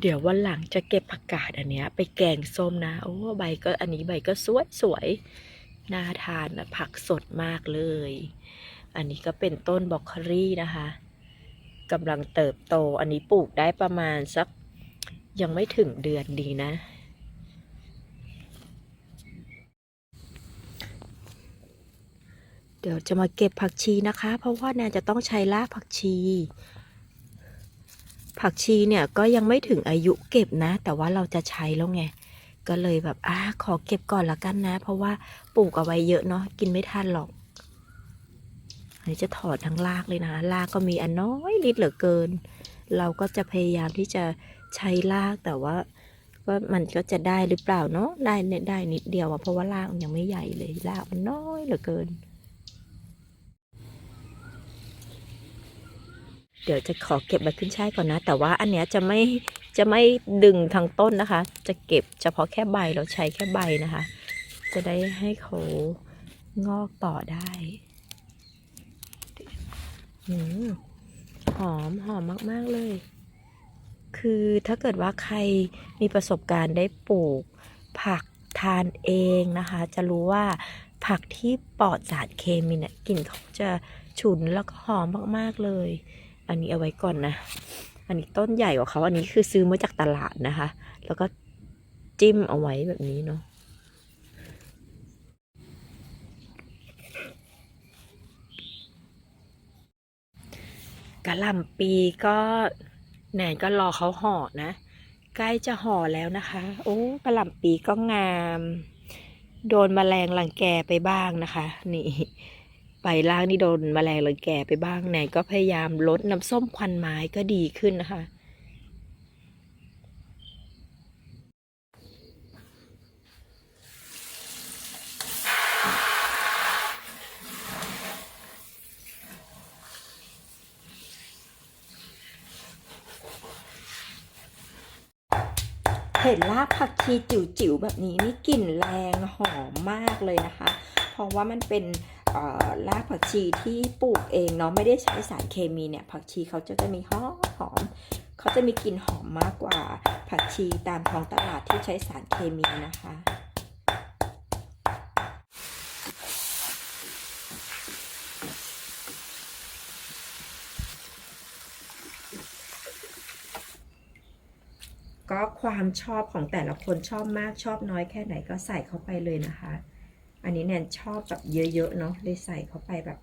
เดี๋ยววันหลังจะเก็บผักกาดอันเนี้ย ไปแกงส้มนะ โอ้ใบก็อันนี้ใบก็สวยสวยน่าทานนะผักสดมากเลย อันนี้ก็เป็นต้นบล็อกโคลี่นะคะกำลังเติบโต อันนี้ปลูกได้ประมาณสักยังไม่ถึงเดือนดีนะ เดี๋ยวจะมาเก็บผักชีนะคะ เพราะว่าแนนจะต้องใช้รากผักชี ผักชีเนี่ยก็ยังไม่ถึงอายุเก็บนะ แต่ว่าเราจะใช้แล้วไง ก็เลยแบบอ่าขอเก็บก่อนละกันนะ เพราะว่าปลูกเอาไว้เยอะเนาะกินไม่ทันหรอก อันนี้จะถอดทั้งรากเลยนะรากก็มีอันน้อยนิดเหลือเกิน เราก็จะพยายามที่จะใช้รากแต่ว่าว่ามันก็จะได้หรือเปล่าเนาะได้เนี่ยได้นิดเดียวอะเพราะว่ารากมันยังไม่ใหญ่เลยรากมันน้อยเหลือเกิน เดี๋ยวจะขอเก็บใบขึ้นช่ายก่อนนะ แต่ว่าอันเนี้ยจะไม่จะไม่ดึงทั้งต้นนะคะ จะเก็บเฉพาะแค่ใบเราใช้แค่ใบนะคะ จะได้ให้เขางอกต่อได้อืมหอมหอมมาก ๆ เลย คือถ้าเกิดว่าใครมีประสบการณ์ได้ปลูก ผักทานเองนะคะ จะรู้ว่าผักที่ปลอดสารเคมีเนี่ยกลิ่นเขาจะฉุนแล้วก็หอมมาก ๆ เลย อันนี้เอาไว้ก่อนนะ อันนี้ต้นใหญ่กว่าเขาอันนี้คือซื้อมาจากตลาดนะคะ แล้วก็จิ้มเอาไว้แบบนี้เนาะกะหล่ำปีก็แหนก็รอเขาห่อนะ ใกล้จะห่อแล้วนะคะ โอ้กะหล่ำปีก็งาม โดนแมลงรังแกไปบ้างนะคะ นี่ ใบล่างนี่โดนแมลงรังแกไปบ้างแหนนก็พยายามลดน้ำส้มควันไม้ก็ดีขึ้นนะคะ เห็นรากผักชีจิ๋วๆแบบนี้นี่กลิ่นแรงหอมมากเลยนะคะ เพราะว่ามันเป็น รากผักชีที่ปลูกเองเนาะไม่ได้ใช้สารเคมีเนี่ย ผักชีเขาจะจะมีหอมหอมเขาจะมีกลิ่นหอมมากกว่า ผักชีตามท้องตลาดที่ใช้สารเคมีนะคะก็ความชอบของแต่ละคนชอบมากชอบน้อยแค่ไหนก็ใส่เข้าไปเลยนะคะ อันนี้แนนชอบแบบเยอะๆเนาะเลยใส่เข้าไปแบบ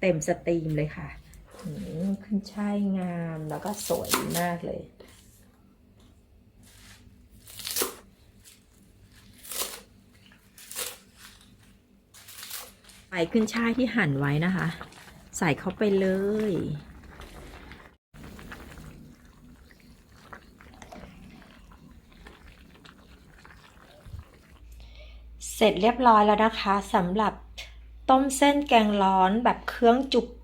เต็มสตรีมเลยค่ะขึ้นช่ายงามแล้วก็สวยมากเลย ใส่ขึ้นช่ายที่หั่นไว้นะคะ ใส่เข้าไปเลย เสร็จเรียบร้อยแล้วนะคะสำหรับต้มเส้นแกงร้อนแบบเครื่อง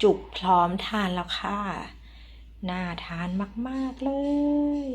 จุกๆพร้อมทานแล้วค่ะ น่าทานมาก ๆ เลย